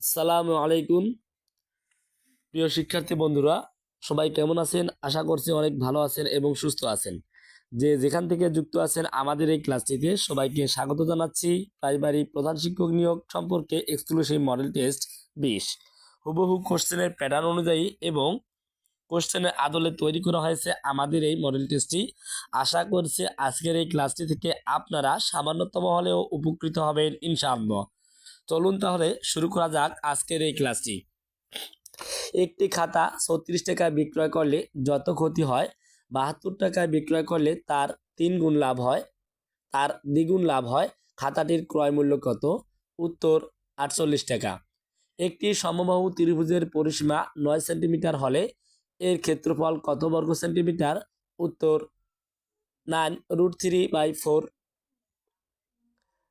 আসসালামু আলাইকুম। প্রিয় শিক্ষার্থী বন্ধুরা, সবাই কেমন আছেন? আশা করছি অনেক ভালো আছেন এবং সুস্থ আছেন। যে যেখান থেকে যুক্ত আছেন আমাদের এই ক্লাসটিতে সবাইকে স্বাগত জানাচ্ছি। প্রাইমারি প্রধান শিক্ষক নিয়োগ সম্পর্কে এক্সক্লুসিভ মডেল টেস্ট বিশ। হুবহু কোশ্চেনের প্যাটার্ন অনুযায়ী এবং কোশ্চেনের আদলে তৈরি করা হয়েছে আমাদের এই মডেল টেস্টটি আশা করছি আজকের এই ক্লাসটি থেকে আপনারা সামান্যতম হলেও উপকৃত হবেন ইনশাআল্লাহ। চলুন তাহলে শুরু করা যাক আজকের এই ক্লাসটি। একটি খাতা ছত্রিশ টাকায় বিক্রয় করলে যত ক্ষতি হয়, বাহাত্তর টাকায় বিক্রয় করলে তার তিন গুণ লাভ হয়, তার দ্বিগুণ লাভ হয়। খাতাটির ক্রয় মূল্য কত? উত্তর, আটচল্লিশ টাকা। একটি সমবাহু ত্রিভুজের পরিসীমা নয় সেন্টিমিটার হলে এর ক্ষেত্রফল কত বর্গ সেন্টিমিটার? উত্তর, nine root three by four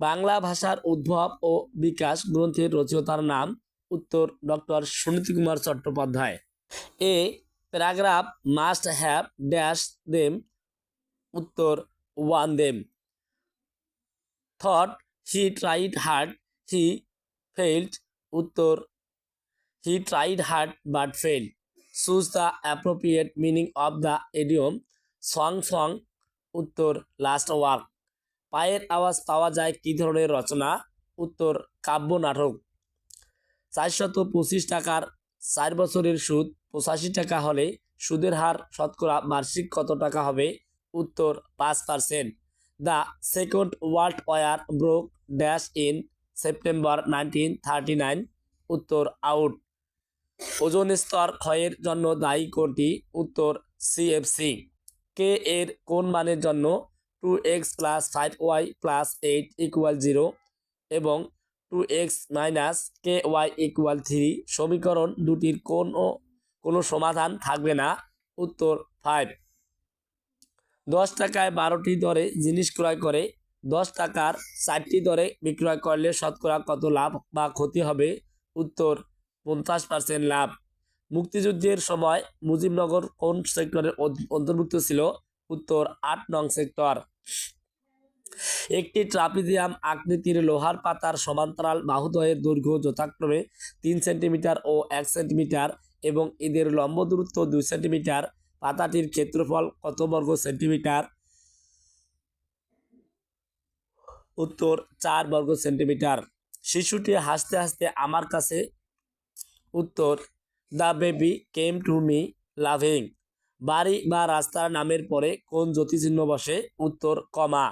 Bangla ভাষার উদ্ভব ও বিকাশ গ্রন্থের রচয়িতার নাম উত্তর doctor Suniti Kumar Chattopadhyay. A paragraph must have dash them, উত্তর one them. Thought he tried hard, he failed উত্তর he tried hard but fail choose the appropriate meaning of the idiom song সং উত্তর last work পায়ের আওয়াজ পাওয়া যায় কী ধরনের রচনা? উত্তর, কাব্য নাটক। চারশত পঁচিশ টাকার চার বছরের সুদ, পঁচাশি টাকা হলে সুদের হার শতকরা বার্ষিক কত টাকা হবে? উত্তর, পাঁচ percent the second world war broke dash in September nineteen thirty nine. উত্তর, আউট। ওজন স্তর ক্ষয়ের জন্য দায়ী কোনটি? উত্তর সিএফসি কে এর কোন মানের জন্য two x plus five y plus eight equal zero এবং two x minus k y equal three সমীকরণ দুটির কোনো কোনো সমাধান থাকবে না। উত্তর ফাইভ দশ টাকায় বারোটি দরে জিনিস ক্রয় করে, দশ টাকার চারটি দরে বিক্রয় করলে শতকরা কত লাভ বা ক্ষতি হবে? উত্তর পঞ্চাশ পার্সেন্ট লাভ। মুক্তিযুদ্ধের সময় মুজিবনগর কোন সেক্টরের অন্তর্ভুক্ত ছিল? উত্তর আট নং সেক্টর। একটি ট্রাপিজিয়াম আকৃতির লোহার পাতার সমান্তরাল বাহুদ্বয়ের দৈর্ঘ্য যথাক্রমে তিন সেন্টিমিটার ও এক সেন্টিমিটার এবং এদের লম্ব দূরত্ব দুই সেন্টিমিটার। পাতাটির ক্ষেত্রফল কত বর্গ সেন্টিমিটার? উত্তর চার বর্গ সেন্টিমিটার। শিশুটি হাসতে হাসতে আমার কাছে উত্তর, the baby came to me loving. বাড়ি বা রাস্তার নামের পরে কোন জ্যোতিচিহ্ন বসে? উত্তর, কমা।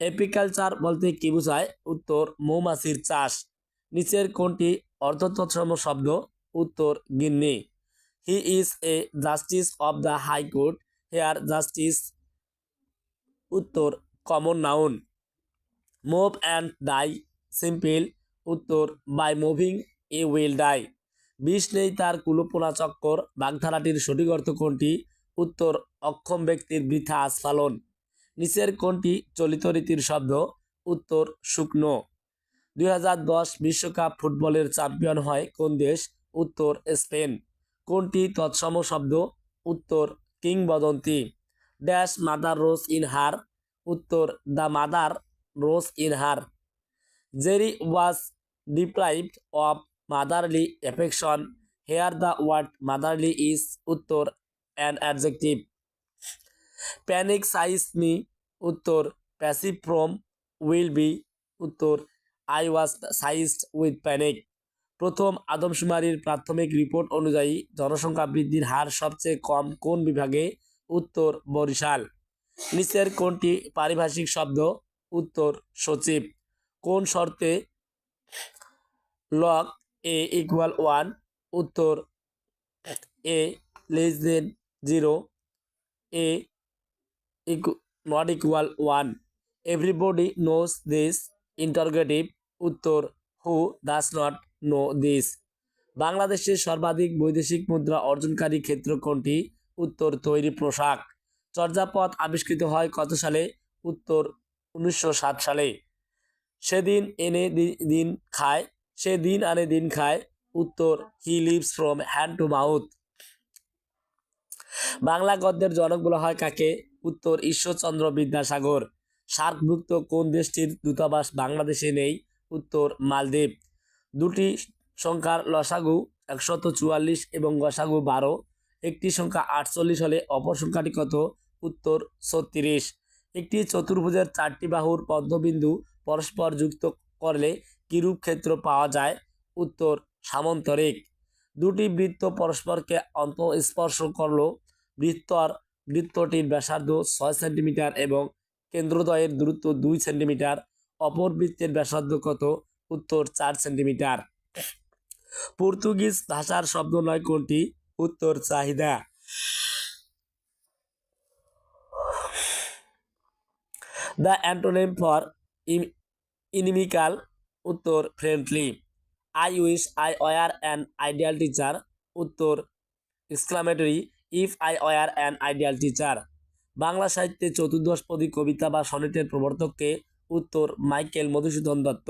এপিকালচার বলতে কি বোঝায়? উত্তর, মৌমাছির চাষ। নিচের কোনটি অর্ধতৎসম শব্দ? উত্তর, গিন্নি। He is a justice of the high court here justice. উত্তর, common noun. Move and die, simple. উত্তর, by moving a will die. বিষ নেই তার কুলপনা চক্কর। বাগধারাটির সঠিক অর্থ কোনটি? উত্তর, অক্ষম ব্যক্তির বৃথা আস্ফালন। নিচের কোনটি? চলিত রীতির শব্দ। উত্তর, শুকনো। দুই বিশ্বকাপ ফুটবলের চ্যাম্পিয়ন হয় কোন দেশ? উত্তর, স্পেন। কোনটি তৎসম শব্দ? উত্তর, কিংবদন্তি। Dash mother rose in her. উত্তর, the mother rose in her. Jerry was deprived of motherly affection here the word motherly is উত্তর an adjective panic seize me উত্তর প্যাসিভ ফ্রম উইল বি উত্তর I was seized with panic প্রথম আদমশুমারির প্রাথমিক report অনুযায়ী জনসংখ্যা বৃদ্ধির হার সবচেয়ে কম কোন বিভাগে? উত্তর, বরিশাল। নিচের কোনটি পারিভাষিক শব্দ? উত্তর, সচিব। কোন শর্তে? লগ এ ইকুয়াল ওয়ান উত্তর a less than zero a not equal one everybody knows this interrogative উত্তর who does not know this বাংলাদেশের সর্বাধিক বৈদেশিক মুদ্রা অর্জনকারী ক্ষেত্র কোনটি? উত্তর তৈরি পোশাক। চর্যাপদ আবিষ্কৃত হয় কত সালে? উত্তর উনিশশো সাত সালে। সেদিন এনে দিন খায় সে দিন আনে দিন খায়। উত্তর he lives from hand to mouth Bangla গদ্যের জনক বলা হয় কাকে? উত্তর, ঈশ্বরচন্দ্র বিদ্যাসাগর। সার্কভুক্ত কোন দেশটির দূতাবাস বাংলাদেশে নেই? উত্তর, মালদ্বীপ। দুটি সংখ্যার লসাগু একশত চুয়াল্লিশ এবং গসাগু বারো। একটি সংখ্যা আটচল্লিশ হলে অপর সংখ্যাটি কত? উত্তর, ছত্রিশ। একটি চতুর্ভুজের চারটি বাহুর পদ্মবিন্দু পরস্পর যুক্ত করলে কিরূপ ক্ষেত্র পাওয়া যায়? উত্তর, সামন্তরিক। দুটি বৃত্ত পরস্পরকে অন্তঃস্পর্শ করল। বৃত্তর বৃত্তটির ব্যাসার্ধ ছয় সেন্টিমিটার এবং কেন্দ্রদ্বয়ের দূরত্ব দুই সেন্টিমিটার। অপর বৃত্তের ব্যাসার্ধ কত? উত্তর, চার সেন্টিমিটার। পর্তুগিজ ভাষার শব্দ নয় কোনটি? উত্তর, চাহিদা। দ্য অ্যান্টোনেম ফর ইনিমিকাল উত্তর friendly I wish I were an ideal teacher উত্তর exclamatory if I were an ideal teacher Bangla সাহিত্যে চতুর্দশপদী কবিতা বা সনেটের প্রবর্তককে উত্তর, মাইকেল মধুসূদন দত্ত।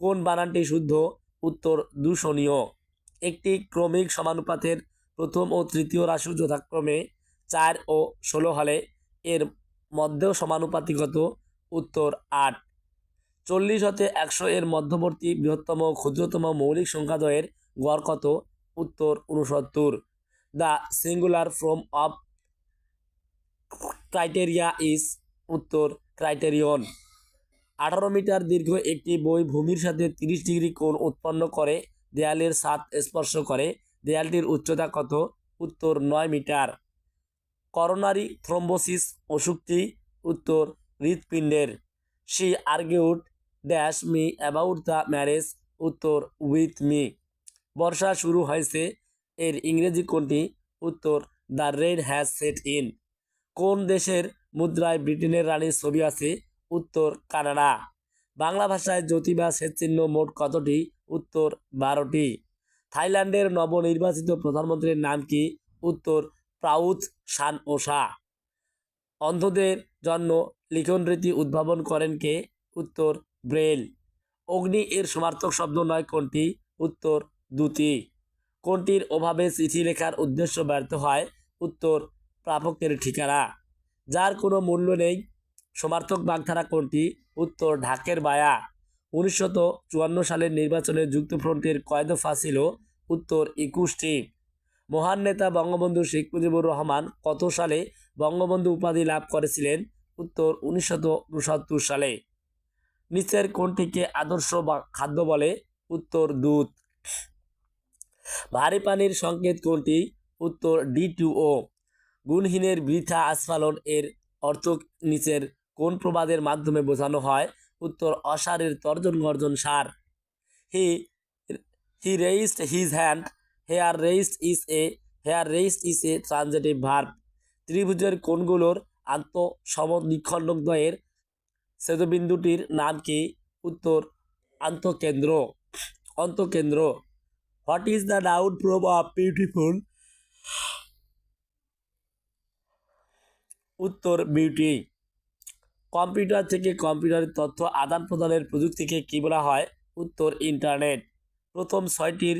কোন বানানটি শুদ্ধ? উত্তর, দূষণীয়। একটি ক্রমিক সমানুপাতের প্রথম ও তৃতীয় রাশি যথাক্রমে চার ও ষোলো হলে এর মধ্যেও সমানুপাতিগত। উত্তর, আট। চল্লিশ হতে একশো এর মধ্যবর্তী বৃহত্তম ক্ষুদ্রতম মৌলিক সংখ্যাদ্বয়ের গড় কত? উত্তর উনসত্তর the singular form of criteria is উত্তর ক্রাইটেরিয়ন। আঠারো মিটার দীর্ঘ একটি বই ভূমির সাথে তিরিশ ডিগ্রি কোণ উৎপন্ন করে, দেয়ালের সাত স্পর্শ করে, দেয়ালটির উচ্চতা কত? উত্তর নয় মিটার। করোনারি থ্রম্বোসিস অসুখটি উত্তর হৃৎপিণ্ডের। She argued dash me about the marriage উত্তর উইথ মি বর্ষা শুরু হয়েছে। এর ইংরেজি কোনটি? উত্তর the red has set in কোন দেশের মুদ্রায় ব্রিটেনের রানীর ছবি আছে? উত্তর, কানাডা। বাংলা ভাষায় জ্যোতি বা চিহ্ন মোট কতটি? উত্তর, বারোটি। থাইল্যান্ডের নবনির্বাচিত প্রধানমন্ত্রীর নাম কি? উত্তর, প্রাউথ সান ওসা অন্ধদের জন্য লিখন রীতি উদ্ভাবন করেন কে? উত্তর ব্রেল। অগ্নি এর সমার্থক শব্দ নয় কোনটি? উত্তর দুটি কোনটির অভাবে চিঠি লেখার উদ্দেশ্য ব্যর্থ হয়? উত্তর, প্রাপকের ঠিকানা। যার কোনো মূল্য নেই। সমার্থক বাগধারা কোনটি? উত্তর, ঢাকের বায়া। উনিশশত চুয়ান্ন সালের নির্বাচনে যুক্তফ্রন্টের কয় দফা ছিল? উত্তর, একুশটি। মহান নেতা বঙ্গবন্ধু শেখ মুজিবুর রহমান কত সালে বঙ্গবন্ধু উপাধি লাভ করেছিলেন? উত্তর উনিশশত সালে। নিচের কোনটিকে আদর্শ বা খাদ্য বলে উত্তর দুধ ভারী পানির সংকেত কোনটি উত্তর ডি টু ও। গুণহীনের বৃথা আস্ফালন এর অর্থ নিচের কোন প্রবাদের মাধ্যমে বোঝানো হয়, উত্তর অসারের তর্জন গর্জন সার। He he raised his hand here raised is a here raised is a transitive verb ত্রিভুজের কোণগুলোর আন্ত সমদ্বিখণ্ডকদ্বয়ের ছেদবিন্দুটির নাম কি? উত্তর আন্তঃকেন্দ্র অন্তঃকেন্দ্র। What is the doubt prove of beautiful উত্তর বিউটি কম্পিউটার থেকে কম্পিউটারের তথ্য আদান প্রদানের প্রযুক্তিকে কী বলা হয়? উত্তর ইন্টারনেট প্রথম ছয়টির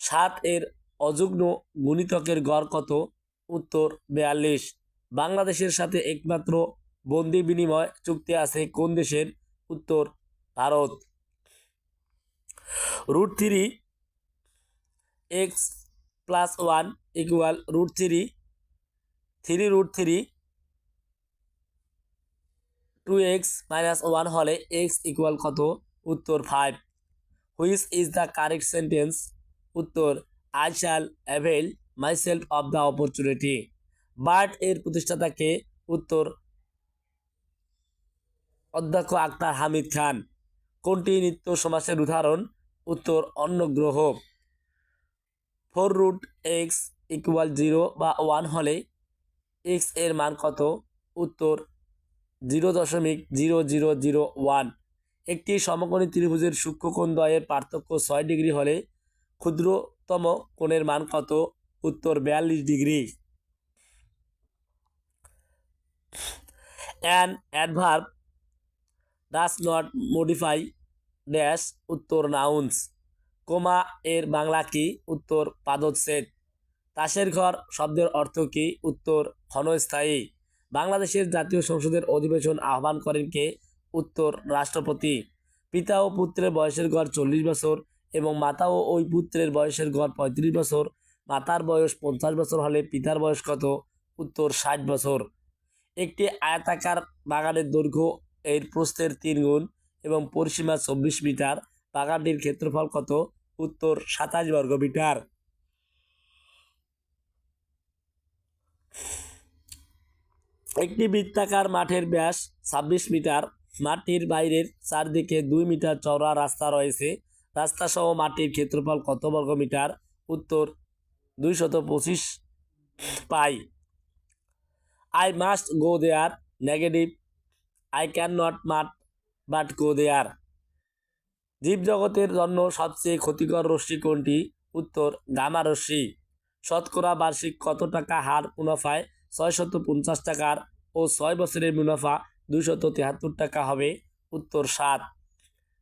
সাত এর অযুগ্ন গুণিতকের গড় কত? উত্তর, বেয়াল্লিশ। বাংলাদেশের সাথে একমাত্র বন্দি বিনিময় চুক্তি আছে কোন দেশের? উত্তর, Bharat. Root three x plus one equal root three three root three two x minus one হলে এক্স ইকুয়াল কত? উত্তর five. Which is the correct sentence? উত্তর, I shall avail myself of the opportunity. Bird এর প্রতিষ্ঠাতাকে উত্তর অধ্যক্ষ আক্তার হামিদ খান। কোনটি নিত্য সমাসের উদাহরণ? উত্তর অন্য গ্রহ four root x equal zero বা ওয়ান হলে এক্সের মান কত? উত্তর, জিরো দশমিক জিরো জিরো জিরো ওয়ান। একটি সমকোণী ত্রিভুজের সূক্ষ্মকোণ দ্বয়ের পার্থক্য ছয় ডিগ্রি হলে ক্ষুদ্রতম কোণের মান কত? উত্তর, বিয়াল্লিশ degree. An adverb does not modify dash উত্তর নাউন্স কোমা এর বাংলা কি, উত্তর পাদচ্ছেদ। তাসের ঘর শব্দের অর্থ কি, উত্তর ক্ষণস্থায়ী। বাংলাদেশের জাতীয় সংসদের অধিবেশন আহ্বান করেন কে, উত্তর রাষ্ট্রপতি। পিতা ও পুত্রের বয়সের গড় চল্লিশ বছর এবং মাতা ও ওই পুত্রের বয়সের গড় পঁয়ত্রিশ বছর। মাতার বয়স পঞ্চাশ বছর হলে পিতার বয়স কত, উত্তর ষাট বছর। একটি আয়তাকার বাগানের দৈর্ঘ্য এর প্রস্থের তিন গুণ এবং পরিসীমা চব্বিশ মিটার। বাগানটির ক্ষেত্রফল কত? উত্তর, সাতাশ বর্গ মিটার। একটি বৃত্তাকার মাঠের ব্যাস ছাব্বিশ মিটার। মাঠটির বাইরের চারদিকে দুই মিটার চওড়া রাস্তা রয়েছে। রাস্তা সহ মাটির ক্ষেত্রফল কত বর্গ মিটার? উত্তর, দুইশত পঁচিশ pi. I must go there negative I can not মাট but go there জীবজগতের জন্য সবচেয়ে ক্ষতিকর রশ্মি কোনটি? উত্তর, গামা রশ্মি। শতকরা বার্ষিক কত টাকা হার মুনাফায় ছয়শত পঞ্চাশ টাকার ও ছয় বছরের মুনাফা দুশত তিয়াত্তর টাকা হবে? উত্তর, সাত।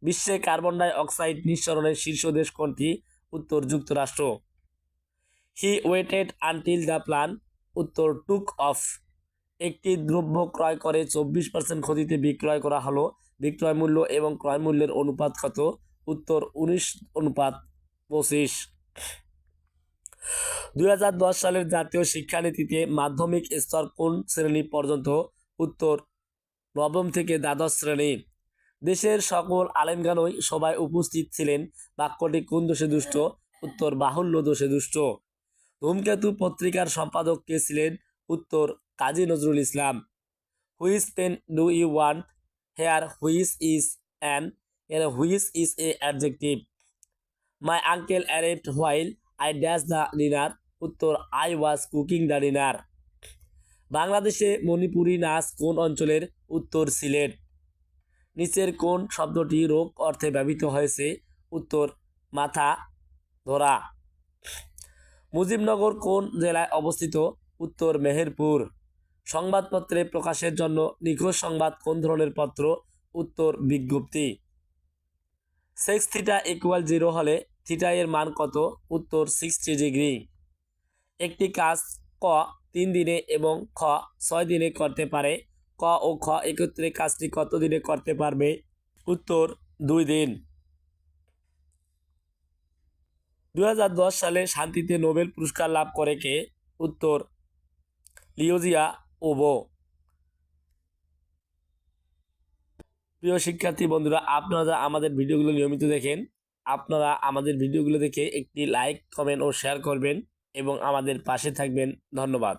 বিশ্বে কার্বন ডাই অক্সাইড নিঃসরণের শীর্ষ দেশ কোনটি? উত্তর, যুক্তরাষ্ট্র। He waited until the plane উত্তর টুক অফ একটি দ্রব্য ক্রয় করে চব্বিশ পার্সেন্ট ক্ষতিতে বিক্রয় করা হলো। বিক্রয় মূল্য এবং ক্রয় মূল্যের অনুপাত কত? উত্তর উনিশ অনুপাত পঁচিশ। দুই সালের জাতীয় শিক্ষানীতিতে মাধ্যমিক স্তর কোন শ্রেণি পর্যন্ত? উত্তর নবম থেকে দ্বাদশ শ্রেণি। দেশের সকল আলেমগানই সবাই উপস্থিত ছিলেন। বাক্যটি কোন দোষে দুষ্ট? উত্তর বাহুল্য দোষে দুষ্ট। ধূমকেতু পত্রিকার সম্পাদক কে ছিলেন? উত্তর Kazi Nazrul Islam, whose pen do you want here? Whose is an, এর whose is a adjective. My uncle arrived while I dash the dinner. উত্তর, I was cooking the dinner. বাংলাদেশে মণিপুরী নাচ কোন অঞ্চলের? উত্তর, সিলেট। নিচের কোন শব্দটি রোগ অর্থে ব্যবহৃত হয়েছে? উত্তর, মাথা ধরা। মুজিবনগর কোন জেলায় অবস্থিত? উত্তর, মেহেরপুর। সংবাদপত্রে প্রকাশের জন্য নিখোঁজ সংবাদ কোন ধরনের পত্র? উত্তর, বিজ্ঞপ্তি। সিক্স থিটা ইকুয়াল জিরো হলে থিটা এর মান কত? উত্তর সিক্সটি ডিগ্রি একটি কাজ ক তিন দিনে এবং খ ছয় দিনে করতে পারে। ক ও খ একত্রে কাজটি কত দিনে করতে পারবে? উত্তর, দুই দিন। দু হাজার দশ সালে শান্তিতে নোবেল পুরস্কার লাভ করে কে? উত্তর, লিওজিয়া ওবো। প্রিয় শিক্ষার্থী বন্ধুরা, আপনারা আমাদের ভিডিওগুলো নিয়মিত দেখেন। আপনারা আমাদের ভিডিওগুলো দেখে একটি লাইক, কমেন্ট ও শেয়ার করবেন এবং আমাদের পাশে থাকবেন। ধন্যবাদ।